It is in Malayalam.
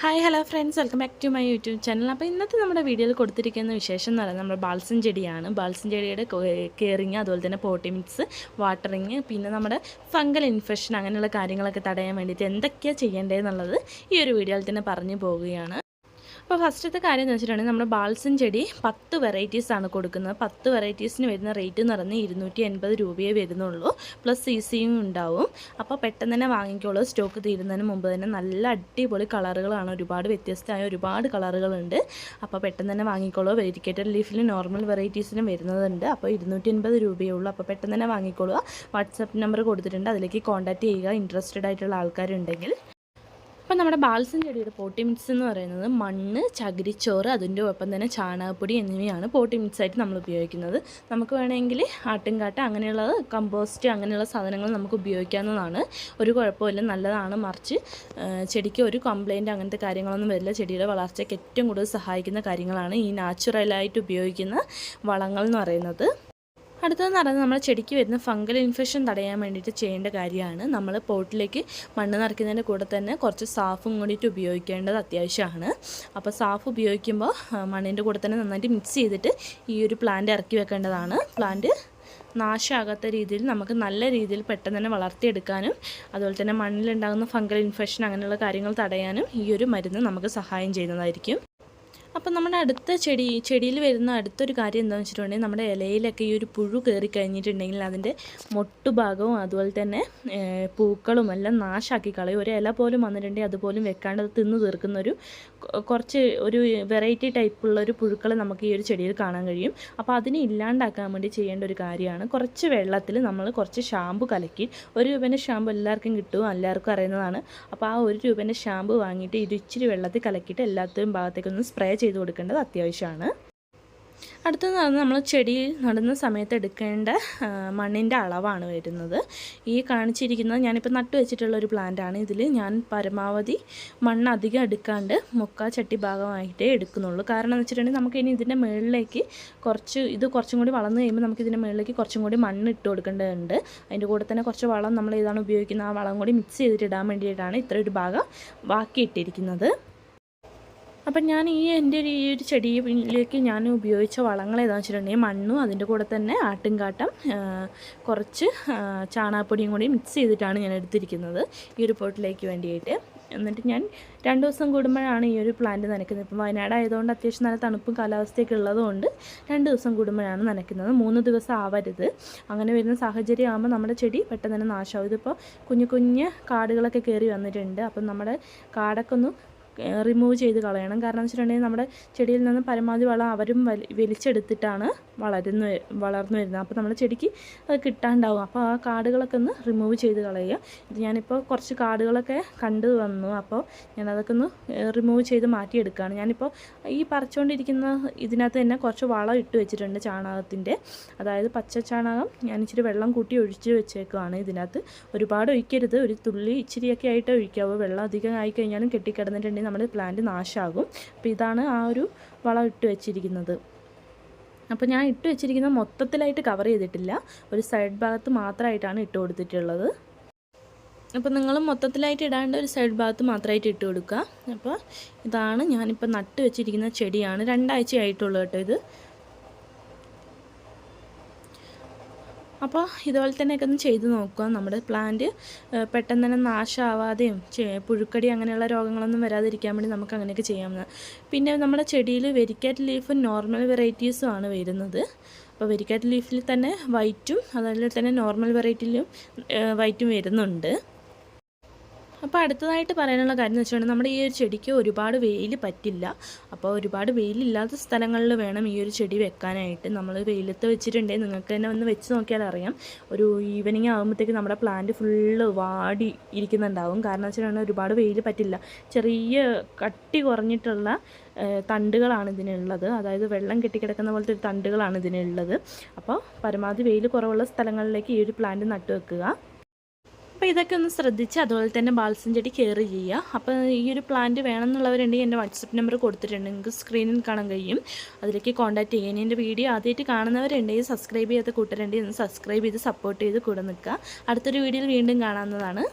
Hi hello friends welcome back to my YouTube channel അപ്പോൾ ഇന്നത്തെ നമ്മുടെ വീഡിയോയിൽ കൊടുത്തിരിക്കുന്ന വിശേഷം എന്ന് പറയുന്നത് നമ്മുടെ ബാൾസൻ ചെടിയാണ്. ബാൾസൻ ചെടിയുടെ കെയറിങ് അതുപോലെ തന്നെ പോട്ടി വാട്ടറിങ് പിന്നെ നമ്മുടെ ഫംഗൽ ഇൻഫെക്ഷൻ അങ്ങനെയുള്ള കാര്യങ്ങളൊക്കെ തടയാൻ വേണ്ടിയിട്ട് എന്തൊക്കെയാണ് ചെയ്യേണ്ടതെന്നുള്ളത് ഈ ഒരു വീഡിയോയിൽ തന്നെ പറഞ്ഞു പോവുകയാണ്. അപ്പോൾ ഫസ്റ്റത്തെ കാര്യം എന്ന് വെച്ചിട്ടുണ്ടെങ്കിൽ നമ്മുടെ ബാൾസൻ ചെടി പത്ത് ആണ് കൊടുക്കുന്നത്. പത്ത് വെറൈറ്റീസിന് വരുന്ന റേറ്റ് എന്ന് പറഞ്ഞാൽ ഇരുന്നൂറ്റി എൺപത് രൂപയേ വരുന്നുള്ളൂ. പ്ലസ് സി സിയും ഉണ്ടാവും. അപ്പോൾ പെട്ടെന്ന് തന്നെ വാങ്ങിക്കോളൂ. സ്റ്റോക്ക് തീരുന്നതിന് മുമ്പ് തന്നെ നല്ല അടിപൊളി കളറുകളാണ്. ഒരുപാട് വ്യത്യസ്തമായ ഒരുപാട് കളറുകളുണ്ട്. അപ്പോൾ പെട്ടെന്ന് തന്നെ വാങ്ങിക്കോളൂ. Variegated ലീഫിൽ normal വെറൈറ്റീസിനും വരുന്നതുണ്ട്. അപ്പോൾ ഇരുന്നൂറ്റി എൺപത് രൂപയേ ഉള്ളൂ. അപ്പോൾ പെട്ടെന്ന് തന്നെ വാങ്ങിക്കോളുക. വാട്സപ്പ് നമ്പർ കൊടുത്തിട്ടുണ്ട്. അതിലേക്ക് കോൺടാക്റ്റ് ചെയ്യുക. ഇൻട്രസ്റ്റഡ് ആയിട്ടുള്ള ആൾക്കാരുണ്ടെങ്കിൽ. അപ്പം നമ്മുടെ ബാൽസൻ ചെടിയുടെ പോട്ടി എന്ന് പറയുന്നത് മണ്ണ് ചകിരിച്ചോറ് അതിന്റെ ഒപ്പം തന്നെ ചാണകപ്പൊടി എന്നിവയാണ് പോട്ടി ആയിട്ട് നമ്മൾ ഉപയോഗിക്കുന്നത്. നമുക്ക് വേണമെങ്കിൽ ആട്ടിൻകാട്ട അങ്ങനെയുള്ളത് കമ്പോസ്റ്റ് അങ്ങനെയുള്ള സാധനങ്ങൾ നമുക്ക് ഉപയോഗിക്കാവുന്നതാണ്. ഒരു കുഴപ്പമില്ല നല്ലതാണ് മറിച്ച്. ചെടിക്ക് ഒരു കംപ്ലയിന്റ് അങ്ങനത്തെ കാര്യങ്ങളൊന്നും വരില്ല. ചെടിയുടെ വളർച്ചയ്ക്ക് ഏറ്റവും കൂടുതൽ സഹായിക്കുന്ന കാര്യങ്ങളാണ് ഈ നാച്ചുറലായിട്ട് ഉപയോഗിക്കുന്ന വളങ്ങൾ എന്ന് പറയുന്നത്. അടുത്തതെന്ന് പറയുന്നത് നമ്മൾ ചെടിക്ക് വരുന്ന ഫംഗൽ ഇൻഫെക്ഷൻ തടയാൻ വേണ്ടിയിട്ട് ചെയ്യേണ്ട കാര്യമാണ്. നമ്മൾ പോട്ടിലേക്ക് മണ്ണ് നിറയ്ക്കുന്നതിന്റെ കൂടെ തന്നെ കുറച്ച് സാഫും കൂടിയിട്ട് ഉപയോഗിക്കേണ്ടത് അത്യാവശ്യമാണ്. അപ്പോൾ സാഫ് ഉപയോഗിക്കുമ്പോൾ മണ്ണിന്റെ കൂടെ തന്നെ നന്നായിട്ട് മിക്സ് ചെയ്തിട്ട് ഈ ഒരു പ്ലാന്റ് ഇറക്കി വെക്കേണ്ടതാണ്. പ്ലാന്റ് നാശമാകാത്ത രീതിയിൽ നമുക്ക് നല്ല രീതിയിൽ പെട്ടെന്ന് തന്നെ വളർത്തിയെടുക്കാനും അതുപോലെ തന്നെ മണ്ണിലുണ്ടാകുന്ന ഫംഗൽ ഇൻഫെക്ഷൻ അങ്ങനെയുള്ള കാര്യങ്ങൾ തടയാനും ഈ ഒരു മരുന്ന് നമുക്ക് സഹായം ചെയ്യുന്നതായിരിക്കും. അപ്പം നമ്മുടെ അടുത്ത ചെടി ചെടിയിൽ വരുന്ന അടുത്തൊരു കാര്യം എന്താണെന്ന് വെച്ചിട്ടുണ്ടെങ്കിൽ നമ്മുടെ ഇലയിലൊക്കെ ഈ ഒരു പുഴു കയറി കഴിഞ്ഞിട്ടുണ്ടെങ്കിൽ അതിന്റെ മൊട്ടുഭാഗവും അതുപോലെ തന്നെ പൂക്കളും എല്ലാം നാശാക്കി കളയും. ഒരു ഇല പോലും വന്നിട്ടുണ്ടെങ്കിൽ അതുപോലും വെക്കാണ്ട് അത് തിന്ന് തീർക്കുന്ന ഒരു കുറച്ച് ഒരു വെറൈറ്റി ടൈപ്പുള്ള ഒരു പുഴുക്കൾ നമുക്ക് ഈ ഒരു ചെടിയിൽ കാണാൻ കഴിയും. അപ്പോൾ അതിനെ ഇല്ലാണ്ടാക്കാൻ വേണ്ടി ചെയ്യേണ്ട ഒരു കാര്യമാണ് കുറച്ച് വെള്ളത്തിൽ നമ്മൾ കുറച്ച് ഷാമ്പു കലക്കി ഒരു രൂപേന്റെ ഷാമ്പു എല്ലാവർക്കും കിട്ടും എല്ലാവർക്കും അറിയുന്നതാണ്. അപ്പോൾ ആ ഒരു രൂപേന്റെ ഷാമ്പു വാങ്ങിയിട്ട് ഇത് ഇച്ചിരി വെള്ളത്തിൽ കലക്കിയിട്ട് എല്ലാത്തിനും ഭാഗത്തേക്കൊന്ന് സ്പ്രേ കൊടുക്കേണ്ടത് അത്യാവശ്യമാണ്. അടുത്തെന്ന് പറഞ്ഞാൽ നമ്മൾ ചെടി നടുന്ന സമയത്ത് എടുക്കേണ്ട മണ്ണിന്റെ അളവാണ് വരുന്നത്. ഈ കാണിച്ചിരിക്കുന്നത് ഞാനിപ്പോൾ നട്ടു വെച്ചിട്ടുള്ള ഒരു പ്ലാന്റാണ് ഇതിൽ ഞാൻ പരമാവധി മണ്ണ് അധികം എടുക്കാണ്ട് മുക്കാ ചട്ടി ഭാഗമായിട്ടേ എടുക്കുന്നുള്ളൂ. കാരണം എന്ന് വെച്ചിട്ടുണ്ടെങ്കിൽ നമുക്ക് ഇനി ഇതിന്റെ മുകളിലേക്ക് കുറച്ച് ഇത് കുറച്ചും കൂടി വളർന്നു കഴിയുമ്പോൾ നമുക്ക് ഇതിന്റെ മുകളിലേക്ക് കുറച്ചും കൂടി മണ്ണ് ഇട്ട് കൊടുക്കേണ്ടതുണ്ട്. അതിന്റെ കൂടെ തന്നെ കുറച്ച് വളം നമ്മൾ ഏതാണ് ഉപയോഗിക്കുന്നത്. ആ വളം കൂടി മിക്സ് ചെയ്തിട്ട് ഇടാൻ വേണ്ടിയിട്ടാണ് ഇത്ര ഒരു ഭാഗം ബാക്കി ഇട്ടിരിക്കുന്നത്. അപ്പം ഞാൻ ഈ എന്റെ ഈ ഒരു ചെടിയിലേക്ക് ഞാൻ ഉപയോഗിച്ച വളങ്ങൾ ഏതാണെന്ന് വെച്ചിട്ടുണ്ടെങ്കിൽ മണ്ണും അതിന്റെ കൂടെ തന്നെ ആട്ടുംകാട്ടം കുറച്ച് ചാണകപ്പൊടിയും കൂടി മിക്സ് ചെയ്തിട്ടാണ് ഞാൻ എടുത്തിരിക്കുന്നത് ഈ ഒരു പോട്ടിലേക്ക് വേണ്ടിയിട്ട്. എന്നിട്ട് ഞാൻ രണ്ട് ദിവസം കൂടുമ്പോഴാണ് ഈ ഒരു പ്ലാന്റ് നനയ്ക്കുന്നത്. ഇപ്പം വയനാട് ആയതുകൊണ്ട് അത്യാവശ്യം നല്ല തണുപ്പും കാലാവസ്ഥയൊക്കെ ഉള്ളതുകൊണ്ട് രണ്ട് ദിവസം കൂടുമ്പോഴാണ് നനയ്ക്കുന്നത്. മൂന്ന് ദിവസം ആവരുത്. അങ്ങനെ വരുന്ന സാഹചര്യം ആകുമ്പോൾ നമ്മുടെ ചെടി പെട്ടെന്ന് തന്നെ നാശമാവും. ഇതിപ്പോൾ കുഞ്ഞു കുഞ്ഞ് കാടുകളൊക്കെ കയറി വന്നിട്ടുണ്ട്. അപ്പം നമ്മുടെ കാടൊക്കെ ഒന്ന് റിമൂവ് ചെയ്ത് കളയണം. കാരണം എന്ന് വെച്ചിട്ടുണ്ടെങ്കിൽ നമ്മുടെ ചെടിയിൽ നിന്ന് പരമാവധി വളം അവരും വലിച്ചെടുത്തിട്ടാണ് വളരുന്ന വളർന്നു വരുന്നത്. അപ്പോൾ നമ്മുടെ ചെടിക്ക് അത് കിട്ടാണ്ടാവും. അപ്പോൾ ആ കാടുകളൊക്കെ ഒന്ന് റിമൂവ് ചെയ്ത് കളയുക. ഇത് ഞാനിപ്പോൾ കുറച്ച് കാടുകളൊക്കെ കണ്ടു വന്നു. അപ്പോൾ ഞാനതൊക്കെ ഒന്ന് റിമൂവ് ചെയ്ത് മാറ്റിയെടുക്കുകയാണ്. ഞാനിപ്പോൾ ഈ പറിച്ചുകൊണ്ടിരിക്കുന്ന ഇതിനകത്ത് തന്നെ കുറച്ച് വളം ഇട്ട് വെച്ചിട്ടുണ്ട് ചാണകത്തിന്റെ. അതായത് പച്ച ചാണകം ഞാൻ ഇച്ചിരി വെള്ളം കൂട്ടി ഒഴിച്ച് വെച്ചേക്കുവാണ് ഇതിനകത്ത്. ഒരുപാട് ഒഴിക്കരുത്. ഒരു തുള്ളി ഇച്ചിരിയൊക്കെ ആയിട്ട് ഒഴിക്കാവൂ വെള്ളം അധികം ആയിക്കഴിഞ്ഞാലും കെട്ടിക്കിടന്നിട്ടുണ്ടെങ്കിൽ നമ്മുടെ പ്ലാന്റ് നാശമാകും അപ്പോൾ ഇതാണ് ആ ഒരു വളം ഇട്ട് വെച്ചിരിക്കുന്നത്. അപ്പോൾ ഞാൻ ഇട്ട് വെച്ചിരിക്കുന്നത് മൊത്തത്തിലായിട്ട് കവർ ചെയ്തിട്ടില്ല. ഒരു സൈഡ് ഭാഗത്ത് മാത്രമായിട്ടാണ് ഇട്ട് കൊടുത്തിട്ടുള്ളത്. അപ്പോൾ നിങ്ങൾ മൊത്തത്തിലായിട്ട് ഇടാണ്ട് ഒരു സൈഡ് ഭാഗത്ത് മാത്രമായിട്ട് ഇട്ട് കൊടുക്കുക. അപ്പോൾ ഇതാണ് ഞാനിപ്പോൾ നട്ട് വെച്ചിരിക്കുന്ന ചെടിയാണ്. രണ്ടാഴ്ച ആയിട്ടുള്ളൂ കേട്ടോ ഇത്. അപ്പോൾ ഇതുപോലെ തന്നെയൊക്കെ ഒന്ന് ചെയ്ത് നോക്കുക. നമ്മുടെ പ്ലാന്റ് പെട്ടെന്ന് തന്നെ നാശമാവാതെയും പുഴുക്കടി അങ്ങനെയുള്ള രോഗങ്ങളൊന്നും വരാതിരിക്കാൻ വേണ്ടി നമുക്ക് അങ്ങനെയൊക്കെ ചെയ്യാവുന്ന പിന്നെ നമ്മുടെ ചെടിയിൽ വെരിക്കാറ്റ് ലീഫും നോർമൽ വെറൈറ്റീസും ആണ് വരുന്നത്. അപ്പോൾ വെരിക്കാറ്റ് ലീഫിൽ തന്നെ വൈറ്റും അതുപോലെ തന്നെ നോർമൽ വെറൈറ്റിയിലും വൈറ്റും വരുന്നുണ്ട്. അപ്പോൾ അടുത്തതായിട്ട് പറയാനുള്ള കാര്യം എന്ന് വെച്ചിട്ടുണ്ടെങ്കിൽ നമ്മുടെ ഈ ഒരു ചെടിക്ക് ഒരുപാട് വെയിൽ പറ്റില്ല. അപ്പോൾ ഒരുപാട് വെയിലില്ലാത്ത സ്ഥലങ്ങളിൽ വേണം ഈ ഒരു ചെടി വെക്കാനായിട്ട്. നമ്മൾ വെയിലത്ത് വെച്ചിട്ടുണ്ടെങ്കിൽ നിങ്ങൾക്ക് തന്നെ ഒന്ന് വെച്ച് നോക്കിയാൽ അറിയാം. ഒരു ഈവനിങ് ആകുമ്പോഴത്തേക്ക് നമ്മുടെ പ്ലാന്റ് ഫുള്ള് വാടി ഇരിക്കുന്നുണ്ടാവും. കാരണം വെച്ചിട്ടുണ്ടെങ്കിൽ ഒരുപാട് വെയിൽ പറ്റില്ല. ചെറിയ കട്ടി കുറഞ്ഞിട്ടുള്ള തണ്ടുകളാണ് ഇതിനുള്ളത്. അതായത് വെള്ളം കെട്ടിക്കിടക്കുന്ന പോലത്തെ ഒരു തണ്ടുകളാണ് ഇതിനുള്ളത്. അപ്പോൾ പരമാവധി വെയിൽ കുറവുള്ള സ്ഥലങ്ങളിലേക്ക് ഈ ഒരു പ്ലാന്റ് നട്ടു വെക്കുക. അപ്പോൾ ഇതൊക്കെ ഒന്ന് ശ്രദ്ധിച്ച് അതുപോലെ തന്നെ ബാൽസം ചെടി കെയർ ചെയ്യുക. അപ്പോൾ ഈ ഒരു പ്ലാന്റ് വേണമെന്നുള്ളവരുണ്ടെങ്കിൽ എന്റെ വാട്സപ്പ് നമ്പർ കൊടുത്തിട്ടുണ്ട്. നിങ്ങൾക്ക് സ്ക്രീനിൽ കാണാൻ കഴിയും. അതിലേക്ക് കോൺടാക്ട് ചെയ്യാൻ എന്റെ വീഡിയോ ആദ്യമായിട്ട് കാണുന്നവരുണ്ടെങ്കിൽ സബ്സ്ക്രൈബ് ചെയ്യാത്ത കൂട്ടരുണ്ടെങ്കിൽ ഒന്ന് സബ്സ്ക്രൈബ് ചെയ്ത് സപ്പോർട്ട് ചെയ്ത് കൂടെ നിൽക്കുക. അടുത്തൊരു വീഡിയോയിൽ വീണ്ടും കാണാവുന്നതാണ്.